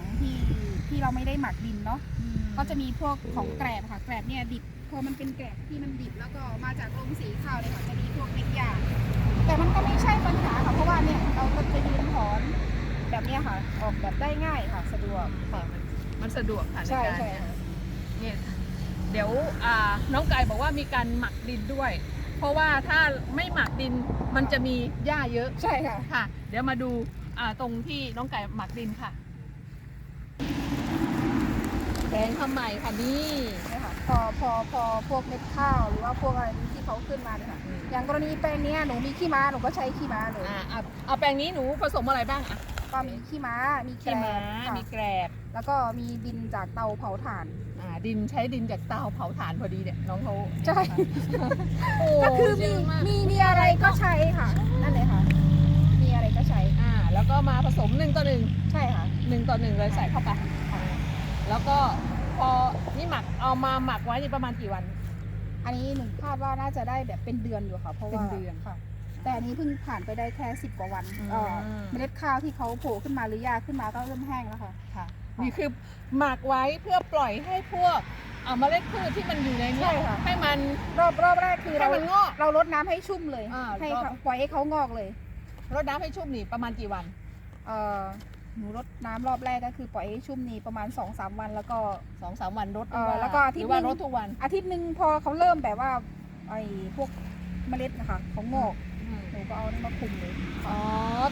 งที่ที่เราไม่ได้หมักดินเนาะก็จะมีพวกของแกรบค่ะแกรบเนี่ยดิบพอมันเป็นแกรบที่มันดิบแล้วก็มาจากโรงสีข้าวเนี่ยค่ะจะมีพวกเม็ดยาแต่มันก็ไม่ใช่ปัญหาค่ะเพราะว่าเนี่ยเราก็จะยืนถอนแบบเนี้ยค่ะ ออกแบบได้ง่ายค่ะ สะดวกค่ะมันสะดวกค่ะในใช่การใช่ค่ะเนี่ยเดี๋ยวอ่าน้องไก่บอกว่ามีการหมักดินด้วย เพราะว่าถ้าไม่หมักดินมันจะมีหญ้าเยอะใช่ค่ะค่ะ เดี๋ยวมาดูอ่าตรงที่น้องไก่หมักดินค่ะแปล งข้าวใหม่ค่ะนี่ เนี่ยค่ะพอพอพอพวกเม็ดข้าวหรือว่าพวกอะไรที่เขาขึ้นมาเนี่ยค่ะ อืม อย่างกรณีแปลงเนี้ยหนูมีขี้ม้าหนูก็ใช้ขี้ม้าเลยอ่าเอาเอาแปลงนี้หนูผสมอะไรบ้างอะก็มีขี้ม้ามีแกขี้ลม้าบค่ะมีแกรบแล้วก็มีดินจากเตาเผาถ่าน อ่าดินใช้ดินจากเตาเผาถ่านพอดีเนี่ยน้องเขาใช่โอ้ก็คือเยมีอะมากมีมีอะไรก็ใช้ค่ะ นั่นเลยค่ะ มีอะไรก็ใช้อ่าแล้วก็มาผสมหนึ่งต่อหนึ่งใช่ค่ะ หนึ่งต่อหนึ่งเลยใส่เข้าไป แล้วก็ พอนี่หมักเอามาหมักไว้นี่ประมาณกี่วัน อันนี้หนูคาดว่าน่าจะได้แบบเป็นเดือนอยู่ค่ะเพราะว่าเป็นเดือนค่ะ แต่อันนี้เพิ่งผ่านไปได้แค่สิบกว่าวันอืมเอ่อเมล็ดข้าวที่เขาโผล่ขึ้นมาหรือยาขึ้นมาก็เริ่มแห้งแล้วค่ะ ค่ะค่ะนี่คือหมักไว้เพื่อปล่อยให้พวกเอาเมล็ดพืชที่มันอยู่ในเนี้ใช่ยค่ะ ให้มันรอบรอบแรกคือให้เรามันงอก เราลดน้ำให้ชุ่มเลยอ่าให้รอบเขาปล่อยให้เขางอกเลยรดน้ำให้ชุ่มนี่ประมาณกี่วัน เอ่อ หนูรดน้ำรอบแรกก็คือปล่อยให้ชุ่มนี่ประมาณ2อสวัน แล้วก็ สองสามวันรดเอ่อแล้วก็อาทิตย์หรือว่าหนึ่งรดทุกวันอาทิตย์หนึ่งพอเขาเริ่มแบบว่าไอ้พวกเมล็ดนะคะเขางอกหนูก็เอานี่มาคุมเลย อ๋อ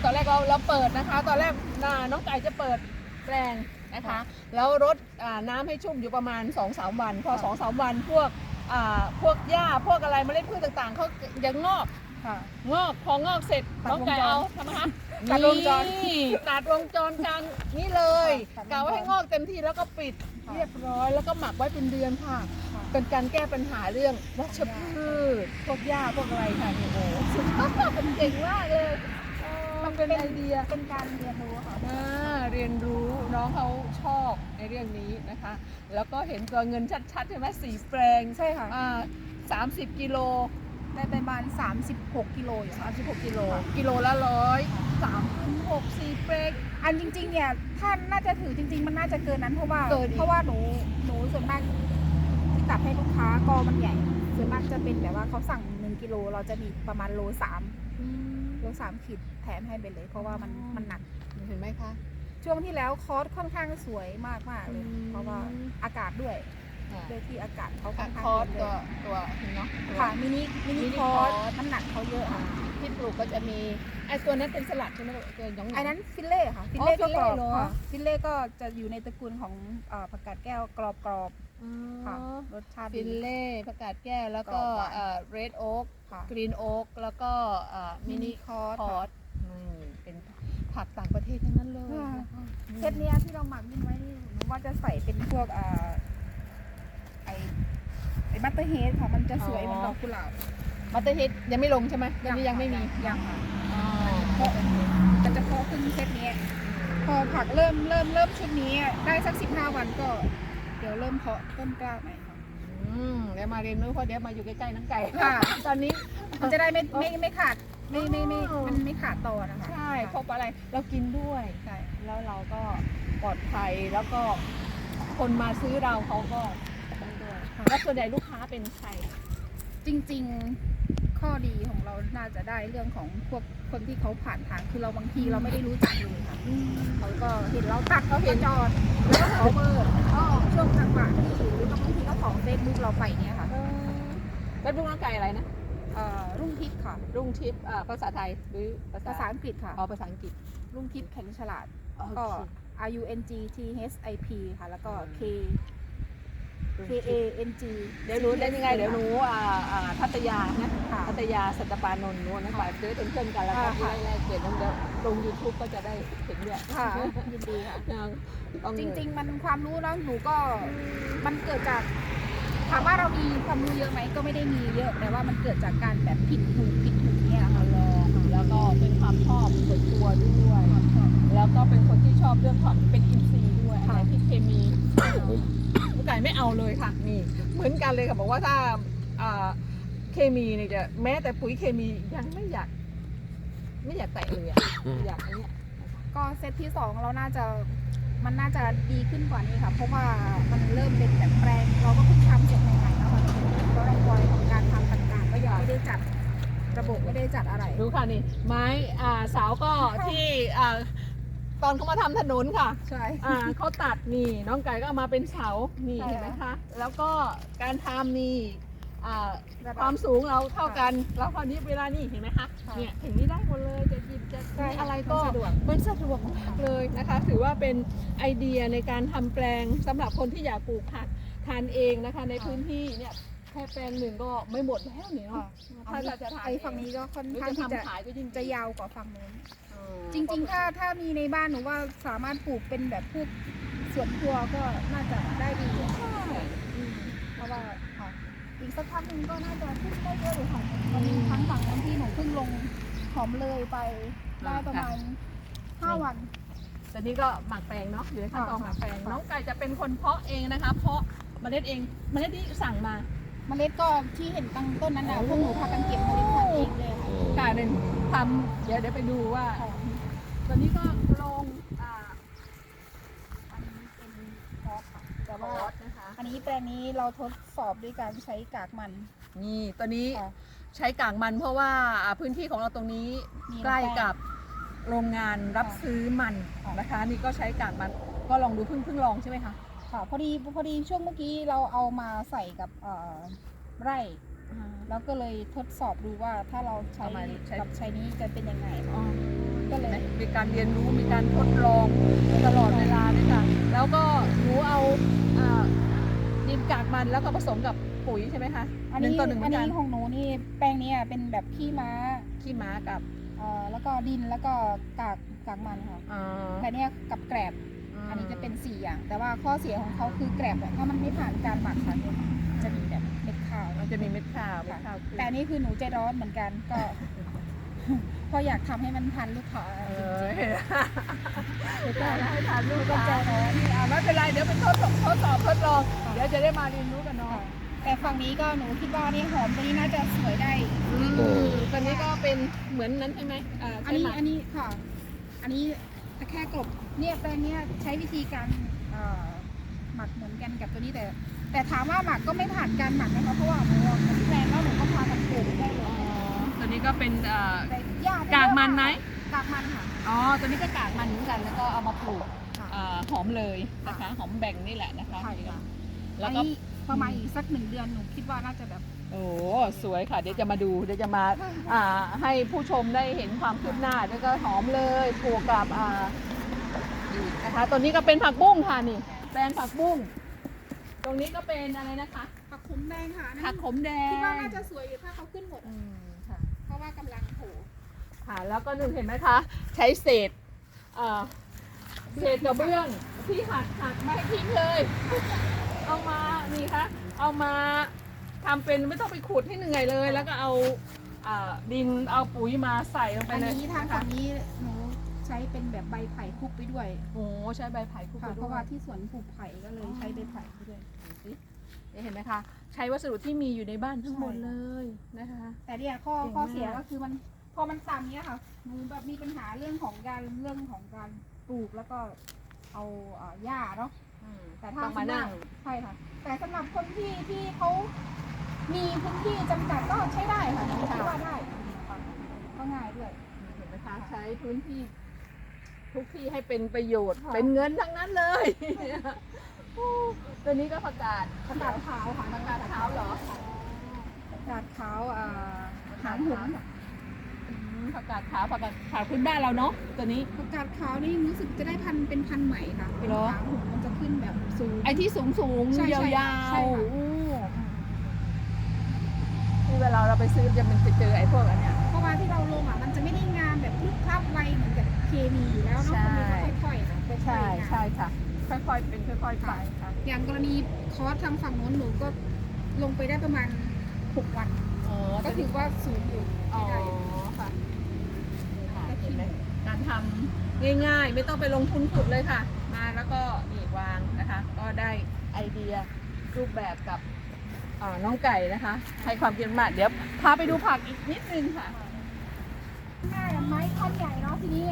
ตอนแรกเราเราเปิดนะคะ ตอนแรกน่ะน้องไก่จะเปิดแปลงนะคะ แล้วรดอ่าน้ำให้ชุ่มอยู่ประมาณ2อสวัน พอ2อสวันพวกอ่าพวกหญ้าพวกอะไรเมล็ดพืชต่างๆเขายังงอกค่ะ งอกพองอกเสร็จตัดน้องไก่วงจร เอาทำไมคะ ตัดวงจรนี่ตัดวงจรกลางนี่เลยค่ะตัดวงจร กะว่าให้งอกเต็มที่แล้วก็ปิดค่ะเรียบร้อย แล้วก็หมักไว้เป็นเดือนค่ะ ค่ะ เป็นการแก้ปัญหาเรื่องวัชพืชพวกหญ้าพวกอะไรค่ะนี่โอ้โหสุดยอดเป็นเก่งมากเลยเออมันเป็นไอเดีย เป็นการเรียนรู้ค่ะ อ่าเรียนรู้น้องเขาชอบในเรื่องนี้นะคะ แล้วก็เห็นตัวเงินชัดๆใช่ไหมสี่แปลงใช่ค่ะ อ่าสามสิบกิโล ได้ประมาณ36 กิโลอยู่ค่ะ36กิโลค่ะกิโลละร้อยสามพันหกสี่เปรกอันจริงๆเนี่ยท่านน่าจะถือจริง ๆ มันน่าจะเกินนั้นเพราะว่าเกินอีก เพราะว่าหนูหนูส่วนมากที่ตัดให้ลูกค้ากอมันใหญ่ ส่วนมากจะเป็นแบบว่าเขาสั่ง1กิโลเราจะมีประมาณโลสามโลสามขีดแถมให้ไปเลย เพราะว่ามันมันหนัก เห็นไหมคะช่วงที่แล้วคอร์สค่อนข้างสวยมากมากๆเลยอืมเพราะว่าอากาศด้วย อ่าด้วยที่อากาศเขาค่อะอนข้างคอร์สเยตัวอะตัวเนาะตัวค่ะมินิมินิมินิคอร์สคอร์สน้ำหนักเขาเยอะอ่าค่ะที่ปลูกก็จะมีไอ้ตัวนั้นเป็นสลัดใช่ไหมลูกตัวหยองๆไอ้นั้นฟิลเล่ค่ะฟิลอ๋อเล่ก็ฟิลเล่กรอบเหรอค่ะฟิลเล่ก็จะอยู่ในตระกูลของเอ่อผักกาดแก้วกรอบกรอบอ๋ๆค่ะอรสชาติฟิดีลเล่ผักกาดแก้วแล้วก็กรอบหวานเรดโอ๊กค่ะกรีนโอ๊กแล้วก็มิมินินิคอร์สคอค่ะร์สเป็นผักต่างประเทศทั้งนั้นเลยค่ะนะคะเซตเนี้ยที่เราหมักนิ่ไว้นี่หนูว่าจะใส่เป็นพวกเอ่อ ไอไอบัตเตอร์เฮดค่ะมันจะสวยเหมือนดอกกุหลาบบัตเตอร์เฮดยังไม่ลงใช่ไหมยังยังไม่มียังค่ะอ๋อเพราะมันจะเพาะขึ้นเซตนี้ พอผักเริ่มเริ่มเริ่มชุดนี้ได้สักสิบห้าวันก็ เดี๋ยวเริ่มเพาะต้นกล้าใหม่ค่ะอืมเดี๋ยวมาเรียนรู้เพราะเดี๋ยวมาอยู่ใกล้ๆน้องไก่ค่ะ ตอนนี้มันจะได้ไม่ไม่ไม่ขาดไม่ไม่ไม่อ๋อมันไม่ขาดตอนนะคะใช่เพราะอะไรเรากินด้วยใช่แล้วเราก็ปลอดภัยแล้วก็คนมาซื้อเราเขาก็ได้ด้วย ค่ะแล้วส่วนใหญ่ลูกค้าเป็นใคร จริง ๆ ข้อดีของเราน่าจะได้เรื่องของพวกคนที่เขาผ่านทาง คือเราบางทีเราไม่ได้รู้จักเลยค่ะเขาก็เห็นเราตัดเขาเห็นจอดแล้วก็ขอเบอร์อ๋อช่วงจังหวะที่หรือบางทีก็ขอเฟซบุ๊กเราไปเนี่ยค่ะเป็นลูกน้องไก่อะไรนะเอ่อรุ่งทิพย์ค่ะ รุ่งทิพย์อ่าภาษาไทยหรือภาษาภาษาอังกฤษค่ะอ๋อภาษาอังกฤษ รุ่งทิพย์แข็งฉลาดโอเคก็ R U N G T H I P ค่ะ แล้วก็ K รุ่ง K ทิ A พย์ N G เดี๋ยวรู้ได้ยังไง เดี๋ยวหนูอ่าอ่าพัทยานะค่ะพัทยาสัตปานนท์นู้นนะฝ่ายซื้อเป็นเพื่อนกันแล้วกันค่ะที่แรกๆเปลี่ยนแล้วเดี๋ยวลงยูทูบก็จะได้เห็นด้วยค่ะยินดีค่ะ ต้องจริง ๆ มันความรู้แล้วหนูก็มันเกิดจาก ถามว่าเรามีความรู้เยอะไหมก็ไม่ได้มีเยอะแต่ว่ามันเกิดจากการแบบผิดถูกผิดถูกเนี่ยค่ะ ลองแล้วก็เป็นความชอบส่วนตัวด้วย แล้วก็เป็นคนที่ชอบเรื่องความเป็นอินทรีย์ด้วยอะไรที่เคมีลูก ไก่ไม่เอาเลยค่ะนี่เหมือนกันเลยค่ะบอกว่าถ้าอ่าเคมีเนี่ยจะแม้แต่ปุ๋ยเคมียังไม่อยาก ไม่อยากแตะเลยอะอยากอันเนี้ยก็เซตที่สองเราน่าจะมันน่าจะดีขึ้นกว่านี้ค่ะ เพราะว่ามันเริ่มเป็นแบบแปลงเราก็เพิ่งทำเสร็จใหม่ๆนะคะก็ร่องรอยของการทำต่างๆ ก็ยังไม่ได้จัดระบบไม่ได้จัดอะไร ดูค่ะนี่ไม้อ่าเสาก็ที่อ่า ตอนเขามาทำถนนค่ะ ใช่ อ่าเขาตัดนี่น้องไก่ก็เอามาเป็นเสานี่ใช่ เห็นไหมคะแล้วก็การทำนี่อ่าระคดัวาบมสูงเราเท่ากัน แล้วคราวนี้เวลานี่เห็นไหมคะค่ะ เนี่ยถึงนี้ได้หมดเลยจะหยิบจะใช่อะไรก็มันสะดวกมันสะดวกมากเลยนะคะ ถือว่าเป็นไอเดียในการทำแปลงสำหรับคนที่อยากปลูกผักทานเองนะคะ ในพื้นที่เนี่ยแค่แปลงหนึ่งก็ไม่หมดแล้วเนี่ยเนาะถ้าเราจะทานไอ้ฝั่งนี้ก็ค่อนหรือข้างจะที่จะทำขายก็ยิ่งจะยาวกว่าฝั่งนู้นอ๋อ จริง ๆ ถ้าถ้ามีในบ้านหนูว่าสามารถปลูกเป็นแบบพวกสวนครัวก็น่าจะได้ดีใช่อืมเพราะว่าค่ะอีกสักพักหนึ่งก็น่าจะขึ้นได้เยอะเลยค่ะตอนนี้ทั้งฝั่งนั้นที่หนูเพิ่งลงหอมเลยไปได้ประมาณห้าวัน ตอนนี้ก็หมักแปลงเนาะอยู่ในขั้นตอนหมักแปลงน้องไก่จะเป็นคนเพาะเองนะคะ เพาะเมล็ดเองเมล็ดที่สั่งมา เมล็ดก็ที่เห็นตั้งต้นนั้นนะโอ้พวกหนูพากันเก็บเมล็ดพันธุ์เองเลยค่ะค่ะหนึ่งทำเดี๋ยวเดี๋ยวไปดูว่าหอม ตอนนี้ก็ลงอ่าอันนี้เป็นพอค่ะแต่บอว่าสนะคะ อันนี้แปลงนี้เราทดสอบด้วยการใช้กากมันนี่ตอนนี้ค่ะ ใช้กากมันเพราะว่าอ่าพื้นที่ของเราตรงนี้มีใกล้น้ำแป้งกับโรงงานรับซื้อมันค่ะนะคะ นี่ก็ใช้กากมันก็ลองดูเพิ่งเพิ่งลองใช่ไหมคะ ค่ะพอดีพอดีช่วงเมื่อกี้เราเอามาใส่กับเอ่อไร่ แล้วก็เลยทดสอบดูว่าถ้าเราใช้เอามาใช้ กับใช้นี้จะเป็นยังไงอ๋อก็เลย มีการเรียนรู้มีการทดลองตลอดเวลาด้วยค่ะ แล้วก็หนูเอาอ่าดินกากมันแล้วก็ผสมกับปุ๋ยใช่ไหมคะอันหนึ่นี้งต่อหนึ่งเหมือัอนนกันนี้ของหนูนี่แป้งเนี้เป็นแบบขี้ม้าขี้ม้ากับเอ่อแล้วก็ดินแล้วก็กากกากมันค่ะอ่าแต่เนี้ยกับแกรบอันนี้จะเป็นสี่อย่าง แต่ว่าข้อเสียของเขาคือแกรบเนี่ยถ้ามันไม่ผ่านการหมักค่ะ จะมีเม็ดข้าวเม็ดข้าวขึ้นแต่อันนี่คือหนูใจร้อนเหมือนกันก็ เพราะอยากทำให้มันทันลูกค้าเอจริองๆเดี๋ยวจะให้ทานลูกก็ค้าใจร้อนอ่าไม่เป็นไรเดี๋ยวไปทดสอบทดสอบทดลองเดี๋ยวจะได้มาเรียนรู้กันเนาะค่ะแต่ฝั่งนี้ก็หนูคิดว่านี่หอมตัวนี้น่าจะสวยได้ อืมตอนนี้ก็เป็นเหมือนนั้นใช่ไหมอ่าอันใช่นี้ไหมอันนี้ค่ะ อันนี้ตะแค่กลบเนี่ยแปลงเนี้ยใช้วิธีการเอ่อหมักเหมือนกันกับตัวนี้แต่ แต่ถามว่าหมักก็ไม่ผ่านการหมักนะคะเพราะว่าหนูเอาแปลงแล้วหนูก็พากันปลูกได้เลอ๋อยตัวนี้ก็เป็นอ่าแต่หญ้าเยอะกากมันไหมกากมันค่ะ อ๋อ ตัวนี้ก็กากมันเหมือนกัน แล้วก็เอามาปลูกค่ะอ่าหอมเลยนะคะ หอมแบ่งนี่แหละนะคะ ใช่ค่ะ แล้อัวนก็นี้ประมาณอีกสักหนึ่งเดือนหนูคิดว่าน่าจะแบบ โอ้สวยค่ะ เดี๋ยวจะมาดูเดี๋ยวจะมาอ่าให้ผู้ชมได้เห็นความคืบหน้าแล้วก็หอมเลยปลูกกับอ่าอีกนะคะตัวนี้ก็เป็นผักบุ้งค่ะนี่แปลงผักบุ้งต รงนี้ก็เป็นอะไรนะคะผักขมแดงค่ะนั่นผักขมแดงคิดว่าน่าจะสวยอยู่ถ้าเขาขึ้นหมด อืมค่ะเพราะว่ากำลังโผล่ค่ะ แล้วก็หนึ่งเห็นไหมคะ ใช้เศษอ่าเศษกระเบื้องที่หักหักไม่ให้ทิ้งเลย เอามานี่คะเอามาทำเป็นไม่ต้องไปขุดให้เหนื่อยเลย แล้วก็เอาอ่าดินเอาปุ๋ยมาใส่ลงไปอันเลยนี้ทางนะฝั่คะ งนี้หนู ใช้เป็นแบบใบไผ่คลุกไปด้วยโอ้ใช้ใบไผ่คลุกค่ะไปเพด้ราะวว่ายที่สวนปลูกไผ่ก็เลยใช้ใบไผ่ไปด้วย ดูสิเห็นไหมคะ ใช้วัสดุที่มีอยู่ในบ้านทั้งหมดเลยนะคะ แต่เนี่ยข้อเก่งมาก ข้อเสียก็คือมันพอมันต่ำเนี้ยค่ะหนูแบบมีปัญหาเรื่องของการเรื่องของการปลูกแล้วก็เอาเอ่อหญ้าเนาะ แต่ถ้า ต้องมานั่ง ใช่ค่ะ แต่สำหรับคนที่ที่เขามีพื้นที่จำกัดก็ใช้ได้ค่ะคิดว่าได้ค่ะก็ง่ายด้วย เห็นไหมคะ ใช้พื้นที่ ทุกที่ให้เป็นประโยชน์ค่ะเป็นเงินทั้งนั้นเลยโอ้ตัวนี้ก็ประกาศประกาศขาวค่ะประกาศเท้าเหรอประกาศขาวอ่าหางหงส์อืมประกาศขาวประกาศขาวพื้นบ้านเราเนาะตัวนี้ประกาศขาวนี่รู้สึกจะได้พันธุ์เป็นพันธุ์ใหม่ค่ะ เป็นเหรอหางหงส์มันจะขึ้นแบบสูง ไอ้ที่สูงสูงใช่ยาใช่วใช่ๆค่ะโอ้ที่เวลาเราไปซื้อจะมันจะเจอไอ้พวกอันเนี้ยเพราะว่าที่เราลงอะมันจะไม่ได้งาม แบบพลึบพลับไวเหมือนกับเคมีอยู่แล้วเนาะใช่มันก็ค่อยๆค่ะค่อยๆใช่งามใช่ค่ะ ค่อยๆเป็นค่อยๆไปค่ะอย่างกรณีคอร์สทางฝั่งโน้นหนูก็ลงไปได้ประมาณ6วันอ๋อก็ถือว่าสูงอยู่อ๋อใช้ได้ค่ะนี่ค่ะเห็นไหมการทำง่ายๆ ไม่ต้องไปลงทุนขุดเลยค่ะ มาแล้วก็นี่วางนะคะ ก็ได้ไอเดียรูปแบบกับอ่าน้องไก่นะคะ ให้ความเพียรมากเดี๋ยวพาไปดูผักอีกนิดนึงค่ะง่ายอะไม้ ท่อนใหญ่เนาะทีนี้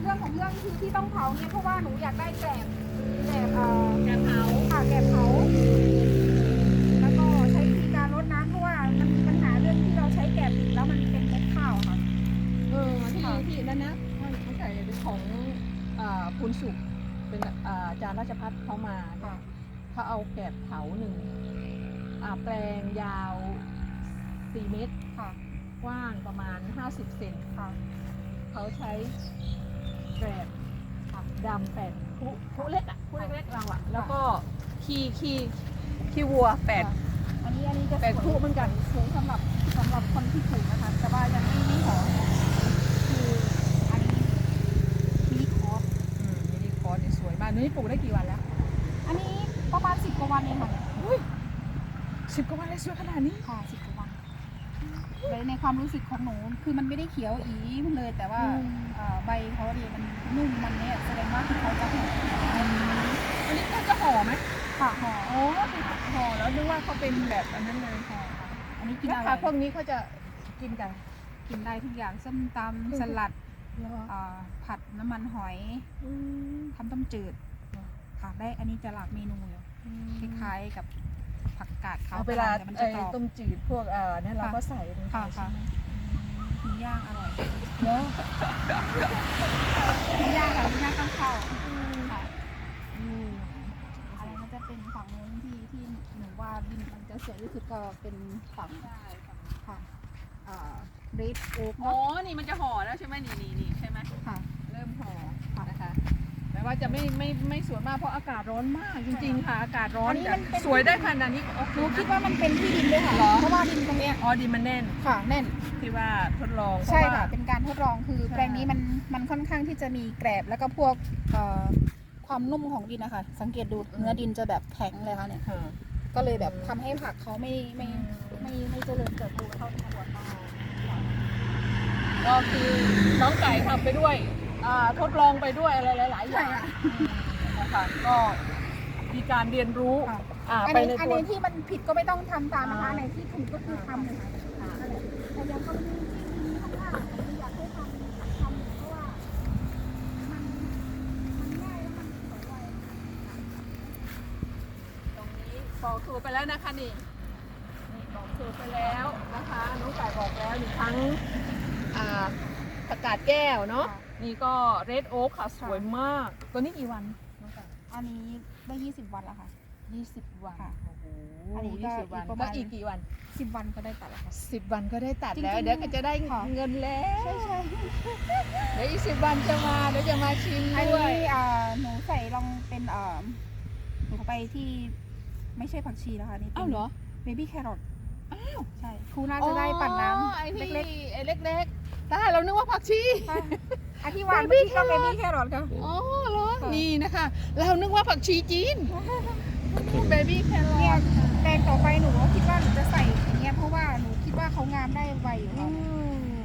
เรื่องของเรื่องคือที่ต้องเผาเนี่ยเพราะว่าหนูอยากได้แกลบแกลบเอ่อแกนเท้าค่ะแกลบเผาแล้วก็ใช้วิธีการรดน้ำเพราะว่ามันมีปัญหาเรื่องที่เราใช้แกลบดิบแล้วมันเป็นเม็ดข้าวค่ะเออที่ที่นั่นนะมันมันใส่ของอ่าพูนสุกเป็นอ่าจารย์ราชพัฒน์เขามาเนี่ยค่ะเขาเอาแกลบเถาหนึ่งอ่าแปลงยาว4เมตรค่ะกว้างประมาณ 50 เซนค่ะ เขาใช้แกรบดำแปดคุคุเล็กอะคุเล็กๆเราอะ แล้วก็ขี้ขี้ขี้วัวแปดอันนี้อันนี้จะแปดคู่เหมือนกันสวยสำหรับสำหรับคนที่ปลูกนะคะ แต่ว่ายังไม่ไม่หอมคืออันนี้มีคอร์สอืมมินิคอร์สเนี่ยสวยมากนี่ปลูกได้กี่วันแล้ว อันนี้ประมาณสิบกว่าวันเองค่ะอุ้ยสิบกว่าวันเลยสวยขนาดนี้ค่ะสิบกว่าวันเลย ในความรู้สึกของหนูคือมันไม่ได้เขียวอีเลย แต่ว่าอืมเอ่อใบเขาเนี่ยมันนุ่มมันเนี่ยแสดงว่าคือเขาจะห่ออันนี้ก็จะห่อไหมค่ะห่ออ๋อห่อแล้วนึกว่าเขาเป็นแบบอันนั้นเลยห่อค่ะอันนี้กินแล้วอะไรค่ะพวกนี้เขาจะกินกันกินได้ทุกอย่างส้มตำสลัดเอ่อผัดน้ำมันหอยอืมทำต้มจืดค่ะได้อันนี้จะหลากเมนูอยู่คล้ายๆกับ ผักกาดขาวเอาเวลาแต่มันไอ้จะกรอบต้มจืดพวกเอ่อนั่นเราก็ใส่ลงไปค่ะใช่ค่ะไหมหมูย่างอร่อยเนาะหมูย่างกับหมูย่างต้องเข้าค่ะอืมอะไรมันจะเป็นฝั่งนู้นที่ที่หนูว่าดินมันจะสวยที่สุดก็เป็นฝั่งค่ะอ่าเรดโอ๊กอ๋อ เนาะนี่มันจะห่อแล้วใช่ไหมนี่นี่นี่ใช่ไหมค่ะ เริ่มห่อนะคะ แต่ว่าจะไม่ไม่ไม่สวยมากเพราะอากาศร้อนมากจริงๆค่ะอากาศร้อนอันนี้มันเป็น สวยได้ขนาดนี้โอเคหนูคิดนะ ว่ามันเป็นที่ดินด้วยค่ะเหรอ เพราะว่าดินตรงเนี้ยอ๋อดีมันแน่นค่ะแน่น ที่ว่าทดลองใช่เพราว่า ค่ะ เป็นการทดลองคือใช่ แปลงนี้มันมันค่อนข้างที่จะมีแกรบแล้วก็พวกเอ่อความนุ่มของดินนะคะ สังเกตดูเนื้อดินจะแบบแข็งเลยค่ะเนี่ย ค่ะ ก็เลยแบบทำให้ผักเขาไม่ไม่ไม่ไม่เจริญเติบโตเท่าที่ควรค่ะก็คือน้องไก่ทำไปด้วย อ่าทดลองไปด้วยอะไรหลาย ๆ อย่างใช่ค่ะนะคะก็มีการเรียนรู้ค่ะอ่าอันไปนี้ในอันตัวนี้ที่มันผิดก็ไม่ต้องทำตามนะคะอ่าอันไหนที่ถูกก็คือทำเลยค่ะนั่นแหละแต่อยังกรณีที่มีข้างล่างเนี่ยอยากให้ทำทำเพราะว่ามันมันง่ายแล้วมันสวยไว ตรงนี้บอกสูตรไปแล้วนะคะนี่นี่บอกสูตรไปแล้วนะคะน้องไก่บอกแล้วนี่ทั้งอ่าผักกาดแก้วเนาะ นี่ก็เรดโอ๊กค่ะ สวยมาก ตัวนี้กี่วันน้องไก่อันนี้ได้ 20 วันแล้วค่ะ ยี่สิบวันค่ะโอ้โหอันนี้ก็ยี่สิบวันอีกประมาณก็อีกกี่วัน10 วันก็ได้ตัดแล้วค่ะ สิบวันก็ได้ตัดแล้ว จริงๆเดี๋ยวก็จะได้ค่ะ เงินแล้วใช่ใช่เดี๋ยวอีกสิบวันจะมาเดี๋ยวจะมาชิมอันด้วยนี้อ่าหนูใส่ลองเป็นอ่าหนูไปที่ไม่ใช่ผักชีนะคะนี่เป็อ้าวนเหรอเบบี้แครอทอ้าวใช่ครูน่าจะได้ปั่นน้อ๋อไอ้ำที่เล็กไอ้เล็ก ๆได้เรานึกว่าผักชีๆค่ะอันที่วาง Baby เมื่อกี้ก็เบ carrot บี้แครอทค่ะ อ๋อเหรอค่ะ นี่นะคะ เรานึกว่าผักชีจีนเบบี้แครอเนี่ยทแปลงต่อไปหนูก็คิดว่าหนูจะใส่อย่างเงี้ยเพราะว่าหนูคิดว่าเขางามได้ไวอยู่ค่ะ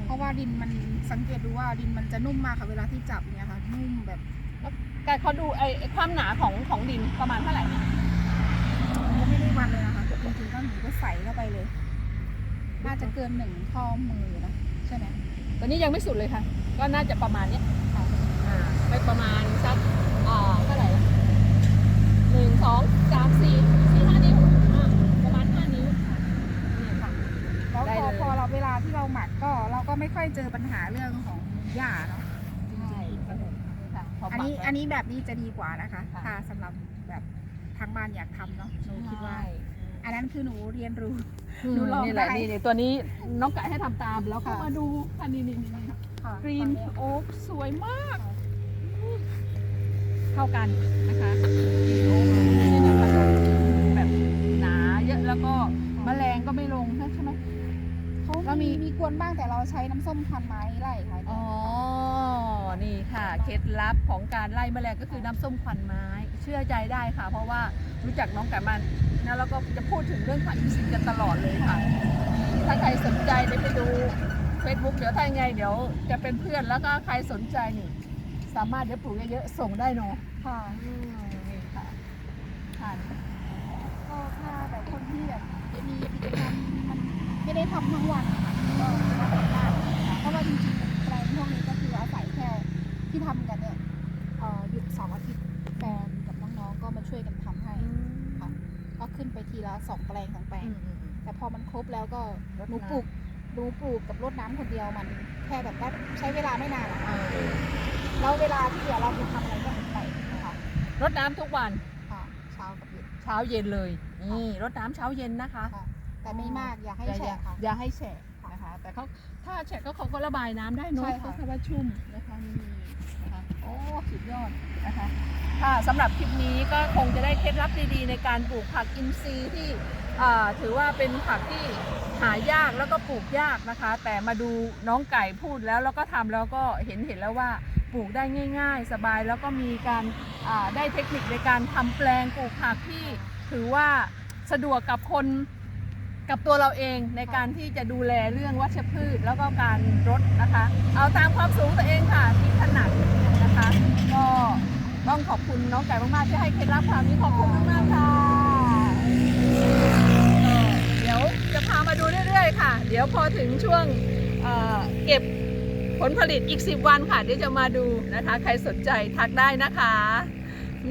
เพราะว่าดินมันสังเกตดูว่าดินมันจะนุ่มมากค่ะเวลาที่จับเนี่ยค่ะ นุ่มแบบแต่เขาดูไอ้ไอ้ความหนาของของดินประมาณเท่าไหร่นะก็ไม่ได้วันเลยนะคะจริงๆก็หนูก็ใส่เข้าไปเลย น่าจะเกินหนึ่งข้อมืออยู่นะใช่ไหม ตอนนี้ยังไม่สุดเลยค่ะ ก็น่าจะประมาณเนี้ยค่ะอ่าไปประมาณสักอ่าเท่าไหร่นะหนึ่งสองสามสี่สี่ห้านิ้วอ่าประมาณห้านิ้วค่ะนี่ค่ะแล้วได้พอเลยพอเราเวลาที่เราหมักก็เราก็ไม่ค่อยเจอปัญหาเรื่องของหญ้าเนาะใช่ครับผมนี่ค่ะพอันนี้หมักแล้วอันนี้แบบนี้จะดีกว่านะคะค่ะถ้าสำหรับแบบทางบ้านอยากทำเนาะหนูคิดว่าใช่ อันนั้นคือหนูเรียนรู้อืมหนูลองนี่แหละได้ นี่นี่ตัวนี้น้องไก่ให้ทำตามแล้วก็ค่ะมาดูค่ะนี่นี่นี่ค่ะกรีนโอ๊กสวยมากเข้ากันนะคะกรีนโอ๊กนี่นะผสมแบบหนาเยอะแล้วก็แมลงก็ไม่ลงใช่ไหมเขาแล้วมี มีมีกวนบ้างแต่เราใช้น้ำส้มพันไม้ไล่ค่ะอ๋อ นี่ค่ะ เคล็ดลับของการไล่แมลงก็คือน้ำส้มควันไม้ เชื่อใจได้ค่ะ เพราะว่ารู้จักน้องไก่มัน นะแล้วก็จะพูดถึงเรื่องผักอินทรีย์กันตลอดเลยค่ะ ถ้าใครสนใจเดี๋ยวไปดู Facebook เดี๋ยวถ้ายังไงเดี๋ยวจะเป็นเพื่อนแล้วก็ใครสนใจนี่สามารถเดี๋ยวปลูกเยอะๆส่งได้เนาะค่ะอืมนี่ค่ะค่ะก็ถ้าแบบคนที่แบบมีกิจกรรมมันไม่ได้ทำทั้งวันอะค่ะก็จะได้แบบมากเพราะว่าจริงๆแปลงพวกนี้ก็คืออาศัยแค่แค่ที่ทำกันเนี่ยเอ่อหยุดเสาร์อาทิตย์แฟนกับน้องๆก็มาช่วยกันทำให้ ค่ะ ก็ขึ้นไป ทีละสองแปลงสองแปลง แต่พอมันครบแล้วก็รดหนูน้ำปลูกหนูปลูกกับรดน้ำคนเดียวมันแค่แบบว่าใช้เวลาไม่นานอะแล้วเวลาที่เหลือเราจะทำอะไรก็ทำไปนะคะรดน้ำทุกวันค่ะเช้ากับเย็นเช้าเย็นเลยนี่รดน้ำเช้าเย็นนะคะค่ะแต่ไม่มากอย่าให้อย่าแฉะค่ะอย่าให้แฉะนะคะ แต่เขาถ้าแฉะก็เขาก็ระบายน้ำได้เนอะใช่ค่ะเขาแค่ว่าชุ่มนะคะนี่นะคะ โอ้สุดยอดนะคะค่ะสำหรับคลิปนี้ก็คงจะได้เคล็ดลับดีๆ ในการปลูกผักอินทรีย์ที่ถือว่าเป็นผักที่หายากแล้วก็ปลูกยากนะคะ แต่มาดูน้องไก่พูดแล้วแล้วก็ทำแล้วก็เห็นเห็นแล้วว่าปลูกได้ง่าย ๆ สบายแล้วก็มีการได้เทคนิคในการทำแปลงปลูกผักที่ถือว่าสะดวกกับคนกับตัวเราเองในการที่จะดูแลเรื่องวัชพืชแล้วก็การรดนะคะ เอาตามความสูงตัวเองค่ะที่ถนัด นะคะ ก็ต้องขอบคุณน้องไก่มากๆที่ให้เคล็ดลับคราวนี้ขอบคุณมากๆค่ะก็เดี๋ยวจะพามาดูเรื่อยๆค่ะ เดี๋ยวพอถึงช่วงเเก็บผลผลิตอีก 10 วันค่ะเดี๋ยวจะมาดูนะคะ ใครสนใจทักได้นะคะ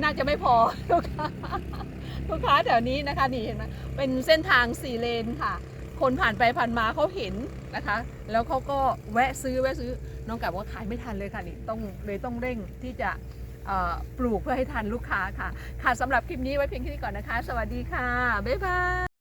น่าจะไม่พอลูกค้าลูกค้าแถวนี้นะคะนี่เห็นไหมเป็นเส้นทางสี่เลนค่ะ คนผ่านไปผ่านมาเขาเห็นนะคะ แล้วเขาก็แวะซื้อแวะซื้อน้องกับว่าขายไม่ทันเลยค่ะนี่ต้องเลยต้องเร่งที่จะปลูกเพื่อให้ทันลูกค้าค่ะ ค่ะสำหรับคลิปนี้ไว้เพียงแค่นี้ก่อนนะคะ สวัสดีค่ะ บ๊ายบาย